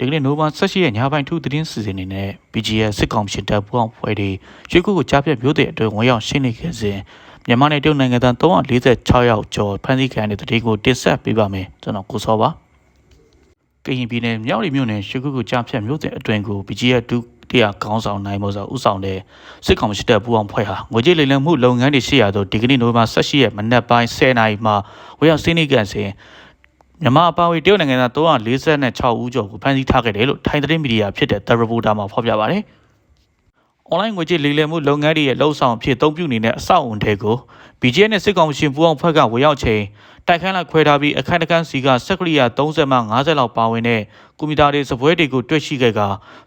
ကနေ့နိုဝင်ဘာ18ရက်ညပိုင်းထူးသတင်းစီစဉ်နေနဲ့ BGS စစ်ကောင်ရှင်တပ်ပူးအောင်ဖွဲ့တွေရွေးကုကိုကြားပြတ်မျိုးတဲ့အတွင်းဝင်ရောက်ရှင်းနေခဲ့စဉ်မြန်မာနယ်တုံနိုင်ငံသား346ယောက်ကျော်ဖမ်းဆီးခံတဲ့တတိကိုတင်ဆက်ပေးပါမယ်ကျွန်တော်ကိုစောပါကရင်ပြည်နယ်မြောက်ရီမြို့နယ်ရွှေကုကိုကြားဖြတ်မျိုးတဲ့အတွင်းကို BGS ဒုတရားခေါင်းဆောင်နိုင်မောစာဥဆောင်တဲ့စစ်ကောင်ရှင်တပ်ပူးအောင်ဖွဲ့ဟာငွေကြေးလိမ်လည်မှုလုပ်ငန်းတွေရှိရာသို့ဒီကနေ့နိုဝင်ဘာ18ရက်မနက်ပိုင်း10:00နာရီမှာဝင်ရောက်ရှင်းနေကန်စဉ် မြန်မာအပါအဝင်တရုတ်နိုင်ငံသား346ဦးကျော်ကိုဖမ်းဆီးထားခဲ့တယ်လို့ထိုင်းသတင်းမီဒီယာဖြစ်တဲ့ The Reporter မှာဖော်ပြပါဗျ။ online ငွေကြေးလိမ်လည်မှုလုပ်ငန်းတွေရဲ့လှုပ်ဆောင်အဖြစ်အသုံးပြုနေတဲ့အဆောက်အုံတွေကို BGN နဲ့စစ်ကောင်ရှင်ပူအောင်ဖွဲ့ကဝေရောက်ချိန်တိုက်ခန်းလိုက်ခွဲထားပြီးအခန်းတစ်ခန်းစီကစက်ကရိယာ30မှ50လောက်ပါဝင်တဲ့ကွန်ပျူတာတွေစပွဲတွေကိုတွက်ရှိခဲ့က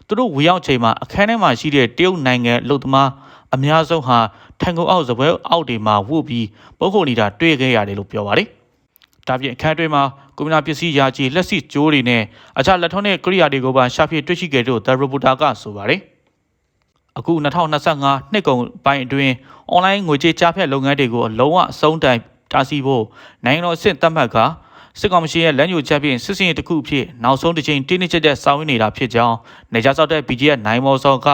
သူတို့ဝေရောက်ချိန်မှာအခန်းထဲမှာရှိတဲ့တရုတ်နိုင်ငံအလုပ်သမားအများဆုံးဟာထန်ကုန်အောက်စပွဲအောက်တွေမှာဝုတ်ပြီးပုတ်ခုန်နေတာတွေ့ခဲ့ရတယ်လို့ပြောပါတယ်။ဒါပြင်အခန်းတွင်းမှာ ကွန်ပျူတာပစ္စည်းရာချီလက်စီကျိုးတွေနဲ့အခြားလက်ထောက်နဲ့ကိရိယာတွေကိုပါရှာဖွေတွေ့ရှိခဲ့လို့ The Reporter ကဆိုပါတယ်။အခု2025နှစ်ကုန်ပိုင်းအတွင်း online ငွေကြေးကြားဖြတ်လုပ်ငန်းတွေကိုအလုံးဝအဆုံးတိုင်တားဆီးဖို့နိုင်ငံတော်အဆင့်သတ်မှတ်ကစစ်ကောင်စီရဲ့လမ်းညွှန်ချက်ဖြင့်စစ်စင်ရေးတစ်ခုအဖြစ်နောက်ဆုံးတစ်ချိန်တင်းနှိကျက်တဲ့စောင်းရင်းနေတာဖြစ်ကြောင်းနေကြားစောက်တဲ့ BGF နိုင်မော်စောက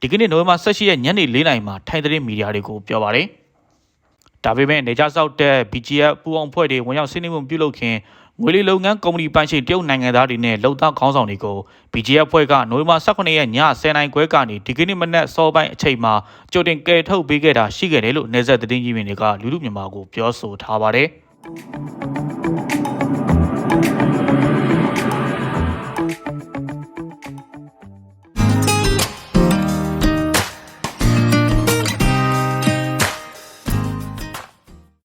ဒီကနေ့နိုဝင်ဘာ18ရက်ညနေ4နာရီမှာထိုင်းသတင်းမီဒီယာတွေကိုပြောပါတယ်။ဒါပေမဲ့နေကြားစောက်တဲ့ BGF ပူအောင်ဖွဲ့တွေဝင်ရောက်ဆင်းနှင်းမှုပြုလုပ်ခင် ငွေလေလုပ်ငန်းကုမ္ပဏီပိုင်ရှင်တရုတ်နိုင်ငံသားတွေနဲ့လုံသားခေါင်းဆောင်တွေကို BGF ဖွဲ့ကနိုဝင်ဘာ18ရက်ည10:00နာရီခွဲကနေဒီကနေ့မနက်စောပိုင်းအချိန်မှာကြိုတင်ကယ်ထုတ်ပေးခဲ့တာရှိခဲ့တယ်လို့နေဆက်သတင်းကြီးမြင်တွေကလူလူမြန်မာကိုပြောဆိုထားပါတယ်။